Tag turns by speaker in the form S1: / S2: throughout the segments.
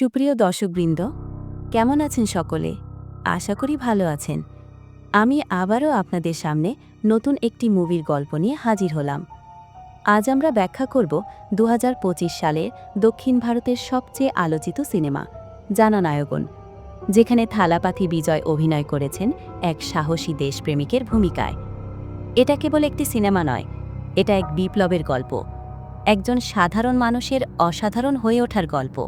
S1: সুপ্রিয় দর্শকবৃন্দ, কেমন আছেন সকলে? আশা করি ভালো আছেন। আমি আবারও আপনাদের সামনে নতুন একটি মুভির গল্প নিয়ে হাজির হলাম। আজ আমরা ব্যাখ্যা করব দু হাজার পঁচিশ সালের দক্ষিণ ভারতের সবচেয়ে আলোচিত সিনেমা জানানায়কন যেখানে থালাপাথি বিজয় অভিনয় করেছেন এক সাহসী দেশপ্রেমিকের ভূমিকায়। এটা কেবল একটি সিনেমা নয়, এটা এক বিপ্লবের গল্প, একজন সাধারণ মানুষের অসাধারণ হয়ে ওঠার গল্প।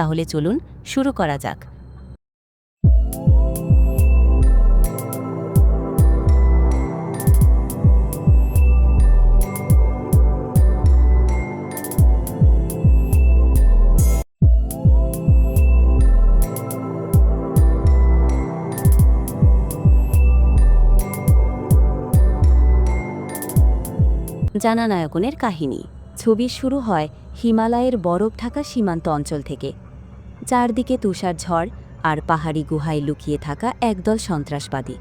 S1: তাহলে চলুন শুরু করা যাক। জানানায়কনের কাহিনী। ছবি শুরু হয় হিমালয়ের বরফ ঢাকা সীমান্ত অঞ্চল থেকে। চারদিকে তুষার ঝড় আর পাহাড়ি গুহায় লুকিয়ে থাকা একদল সন্ত্রাসবাদী।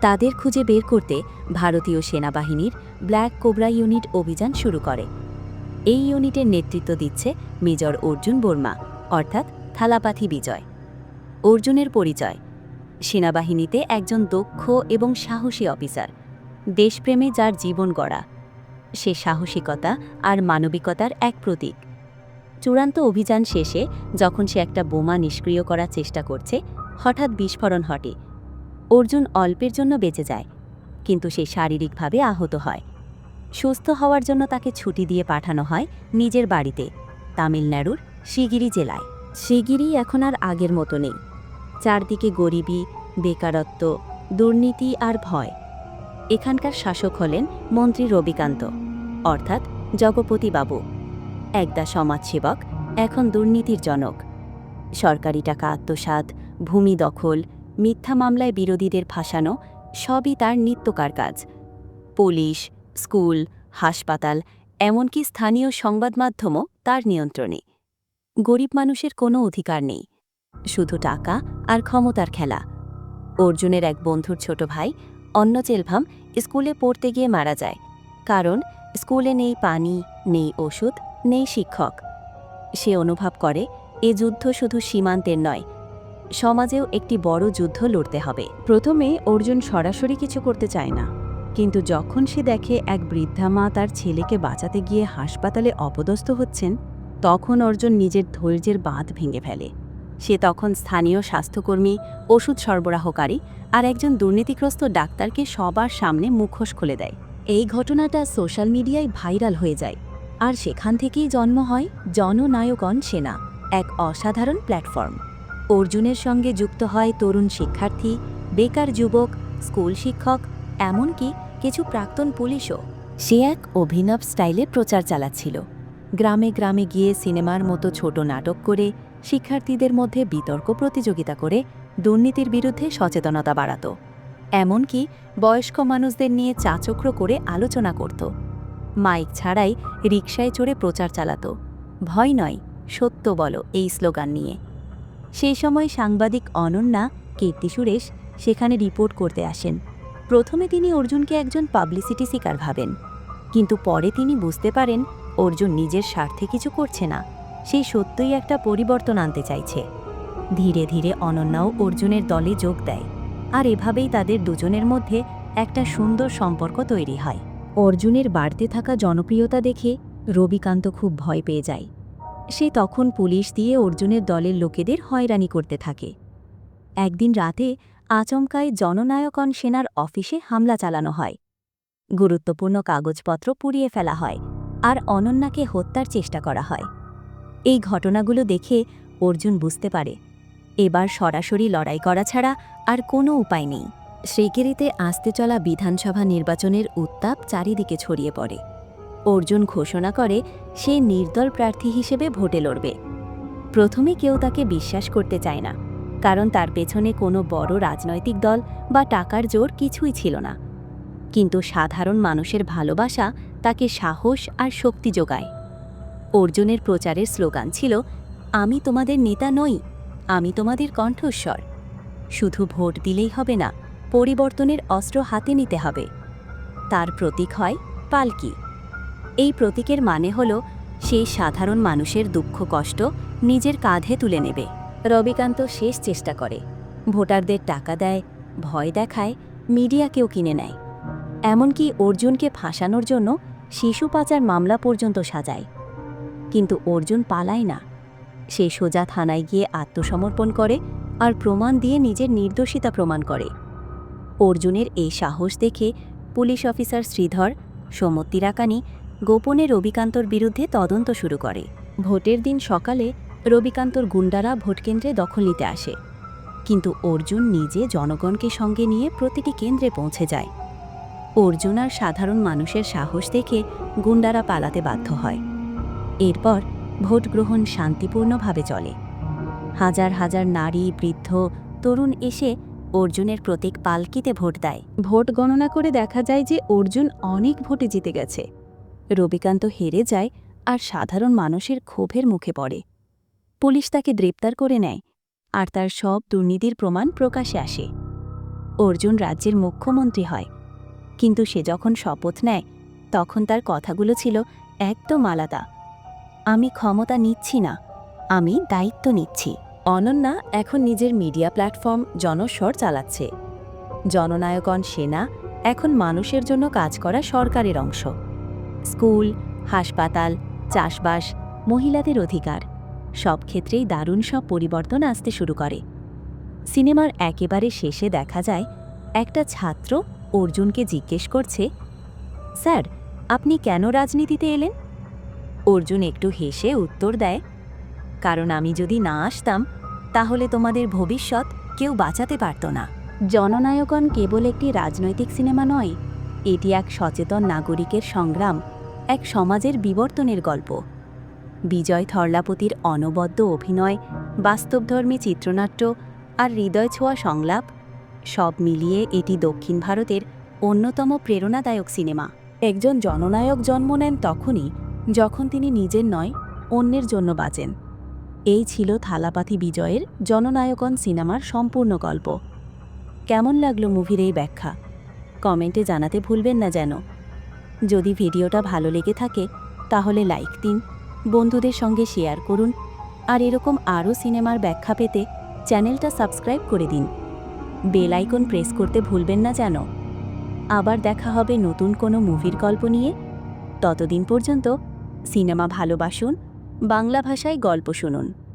S1: তাদের খুঁজে বের করতে ভারতীয় সেনাবাহিনীর ব্ল্যাক কোবরা ইউনিট অভিযান শুরু করে। এই ইউনিটের নেতৃত্ব দিচ্ছে মেজর অর্জুন বর্মা, অর্থাৎ থালাপাথি বিজয়। অর্জুনের পরিচয়। সেনাবাহিনীতে একজন দক্ষ এবং সাহসী অফিসার, দেশপ্রেমে যার জীবন গড়া। সে সাহসিকতা আর মানবিকতার এক প্রতীক। চূড়ান্ত অভিযান শেষে যখন সে একটা বোমা নিষ্ক্রিয় করার চেষ্টা করছে, হঠাৎ বিস্ফোরণ ঘটে। অর্জুন অল্পের জন্য বেঁচে যায়, কিন্তু সে শারীরিকভাবে আহত হয়। সুস্থ হওয়ার জন্য তাকে ছুটি দিয়ে পাঠানো হয় নিজের বাড়িতে, তামিলনাড়ুর শিগিরি জেলায়। শিগিরি এখন আর আগের মতো নেই। চারদিকে গরিবি, বেকারত্ব, দুর্নীতি আর ভয়। এখানকার শাসক হলেন মন্ত্রী রবিকান্ত, অর্থাৎ জগপতিবাবু। একদা সমাজসেবক, এখন দুর্নীতির জনক। সরকারি টাকা আত্মসাৎ, ভূমি দখল, মিথ্যা মামলায় বিরোধীদের ফাঁসানো, সবই তার নিত্যকার কাজ। পুলিশ, স্কুল, হাসপাতাল, এমনকি স্থানীয় সংবাদ মাধ্যমও তার নিয়ন্ত্রণে। গরিব মানুষের কোনো অধিকার নেই। শুধু টাকা আর ক্ষমতার খেলা। অর্জুনের এক বন্ধুর ছোট ভাই অন্য চেলভাম স্কুলে পড়তে গিয়ে মারা যায়। কারণ, স্কুলে নেই পানি, নেই ওষুধ নেই শিক্ষক। সে অনুভব করে, এ যুদ্ধ শুধু সীমান্তের নয়, সমাজেও একটি বড় যুদ্ধ লড়তে হবে। প্রথমে অর্জুন সরাসরি কিছু করতে চায় না, কিন্তু যখন সে দেখে এক বৃদ্ধা মা তার ছেলেকে বাঁচাতে গিয়ে হাসপাতালে অপদস্থ হচ্ছেন, তখন অর্জুন নিজের ধৈর্যের বাঁধ ভেঙে ফেলে। সে তখন স্থানীয় স্বাস্থ্যকর্মী, ওষুধ সরবরাহকারী আর একজন দুর্নীতিগ্রস্ত ডাক্তারকে সবার সামনে মুখোশ খুলে দেয়। এই ঘটনাটা সোশ্যাল মিডিয়ায় ভাইরাল হয়ে যায়। আর সেখান থেকেই জন্ম হয় জননায়কন সেনা, এক অসাধারণ প্ল্যাটফর্ম। অর্জুনের সঙ্গে যুক্ত হয় তরুণ শিক্ষার্থী, বেকার যুবক, স্কুল শিক্ষক, এমনকি কিছু প্রাক্তন পুলিশও। সে এক অভিনব স্টাইলে প্রচার চালাচ্ছিল। গ্রামে গ্রামে গিয়ে সিনেমার মতো ছোট নাটক করে, শিক্ষার্থীদের মধ্যে বিতর্ক প্রতিযোগিতা করে দুর্নীতির বিরুদ্ধে সচেতনতা বাড়াত। এমনকি বয়স্ক মানুষদের নিয়ে চাচক্র করে আলোচনা করত। মাইক ছাড়াই রিকশায় চড়ে প্রচার চালাত। ভয় নয়, সত্য বলো এই স্লোগান নিয়ে। সেই সময় সাংবাদিক অনন্যা, কীর্তি সুরেশ সেখানে রিপোর্ট করতে আসেন। প্রথমে তিনি অর্জুনকে একজন পাবলিসিটি শিকার ভাবেন। কিন্তু পরে তিনি বুঝতে পারেন, অর্জুন নিজের স্বার্থে কিছু করছে না। সেই সত্যই একটা পরিবর্তন আনতে চাইছে। ধীরে ধীরে অনন্যাও অর্জুনের দলে যোগ দেয়। আর এভাবেই তাদের দুজনের মধ্যে একটা সুন্দর সম্পর্ক তৈরি হয়। অর্জুনের বাড়তে থাকা জনপ্রিয়তা দেখে রবিকান্ত খুব ভয় পেয়ে যায়। সে তখন পুলিশ দিয়ে অর্জুনের দলের লোকেদের হয়রানি করতে থাকে। একদিন রাতে আচমকায় জননায়কন সেনার অফিসে হামলা চালানো হয়। গুরুত্বপূর্ণ কাগজপত্র পুড়িয়ে ফেলা হয় আর অনন্যাকে হত্যার চেষ্টা করা হয়। এই ঘটনাগুলো দেখে অর্জুন বুঝতে পারে, এবার সরাসরি লড়াই করা ছাড়া আর কোনো উপায় নেই। শ্রীগিরিতে আসতে চলা বিধানসভা নির্বাচনের উত্তাপ চারিদিকে ছড়িয়ে পড়ে। অর্জুন ঘোষণা করে সে নির্দল প্রার্থী হিসেবে ভোটে লড়বে। প্রথমে কেউ তাকে বিশ্বাস করতে চায় না, কারণ তার পেছনে কোনো বড় রাজনৈতিক দল বা টাকার জোর কিছুই ছিল না। কিন্তু সাধারণ মানুষের ভালোবাসা তাকে সাহস আর শক্তি যোগায়। অর্জুনের প্রচারের স্লোগান ছিল, আমি তোমাদের নেতা নই, আমি তোমাদের কণ্ঠস্বর। শুধু ভোট দিলেই হবে না পরিবর্তনের অস্ত্র হাতে নিতে হবে। তার প্রতীক হয় পালকি। এই প্রতীকের মানে হল সেই সাধারণ মানুষের দুঃখ, কষ্ট নিজের কাঁধে তুলে নেবে। রবিকান্ত শেষ চেষ্টা করে। ভোটারদের টাকা দেয়, ভয় দেখায়, মিডিয়াকেও কিনে নেয়। এমনকি অর্জুনকে ফাঁসানোর জন্য শিশু পাচার মামলা পর্যন্ত সাজায়। কিন্তু অর্জুন পালায় না। সে সোজা থানায় গিয়ে আত্মসমর্পণ করে আর প্রমাণ দিয়ে নিজের নির্দোষিতা প্রমাণ করে। অর্জুনের এই সাহস দেখে পুলিশ অফিসার শ্রীধর সমত্তি রাকানি গোপনে রবিকান্তর বিরুদ্ধে তদন্ত শুরু করে। ভোটের দিন সকালে রবিকান্তর গুন্ডারা ভোটকেন্দ্রে দখল নিতে আসে। কিন্তু অর্জুন নিজে জনগণকে সঙ্গে নিয়ে প্রতিটি কেন্দ্রে পৌঁছে যায়। অর্জুন আর সাধারণ মানুষের সাহস দেখে গুন্ডারা পালাতে বাধ্য হয়। এরপর ভোট গ্রহণ শান্তিপূর্ণভাবে চলে। হাজার হাজার নারী, বৃদ্ধ, তরুণ এসে অর্জুনের প্রতীক পালকিতে ভোট দেয়। ভোট গণনা করে দেখা যায় যে অর্জুন অনেক ভোটে জিতে গেছে। রবিকান্ত হেরে যায় আর সাধারণ মানুষের ক্ষোভের মুখে পড়ে। পুলিশ তাকে গ্রেপ্তার করে নেয় আর তার সব দুর্নীতির প্রমাণ প্রকাশে আসে। অর্জুন রাজ্যের মুখ্যমন্ত্রী হয়। কিন্তু সে যখন শপথ নেয়, তখন তার কথাগুলো ছিল একদম আলাদা। আমি ক্ষমতা নিচ্ছি না, আমি দায়িত্ব নিচ্ছি। অনন্যা এখন নিজের মিডিয়া প্ল্যাটফর্ম জনস্বর চালাচ্ছে। জননায়কন সেনা এখন মানুষের জন্য কাজ করা সরকারের অংশ। স্কুল, হাসপাতাল, চাষবাস, মহিলাদের অধিকার, সব ক্ষেত্রেই দারুণ সব পরিবর্তন আসতে শুরু করে। সিনেমার একেবারে শেষে দেখা যায় একটা ছাত্র অর্জুনকে জিজ্ঞেস করছে, স্যার, আপনি কেন রাজনীতিতে এলেন? অর্জুন একটু হেসে উত্তর দেয়, কারণ আমি যদি না আসতাম তাহলে তোমাদের ভবিষ্যৎ কেউ বাঁচাতে পারত না। জননায়কন কেবল একটি রাজনৈতিক সিনেমা নয়, এটি এক সচেতন নাগরিকের সংগ্রাম, এক সমাজের বিবর্তনের গল্প। বিজয় থরলাপতির অনবদ্য অভিনয়, বাস্তবধর্মী চিত্রনাট্য আর হৃদয় ছোঁয়া সংলাপ, সব মিলিয়ে এটি দক্ষিণ ভারতের অন্যতম প্রেরণাদায়ক সিনেমা। একজন জননায়ক জন্ম নেন তখনই, যখন তিনি নিজের নয়, অন্যের জন্য বাঁচেন। এই ছিল থালাপাথি বিজয়ের জননায়কন সিনেমার সম্পূর্ণ গল্প। কেমন লাগল মুভির এই ব্যাখ্যা? কমেন্টে জানাতে ভুলবেন না যেন। যদি ভিডিওটা ভালো লেগে থাকে, তাহলে লাইক দিন, বন্ধুদের সঙ্গে শেয়ার করুন, আর এরকম আরও সিনেমার ব্যাখ্যা পেতে চ্যানেলটা সাবস্ক্রাইব করে দিন। বেল আইকন প্রেস করতে ভুলবেন না যেন। আবার দেখা হবে নতুন কোনো মুভির গল্প নিয়ে। ততদিন পর্যন্ত সিনেমা ভালোবাসুন বাংলা ভাষায় গল্প শুনুন।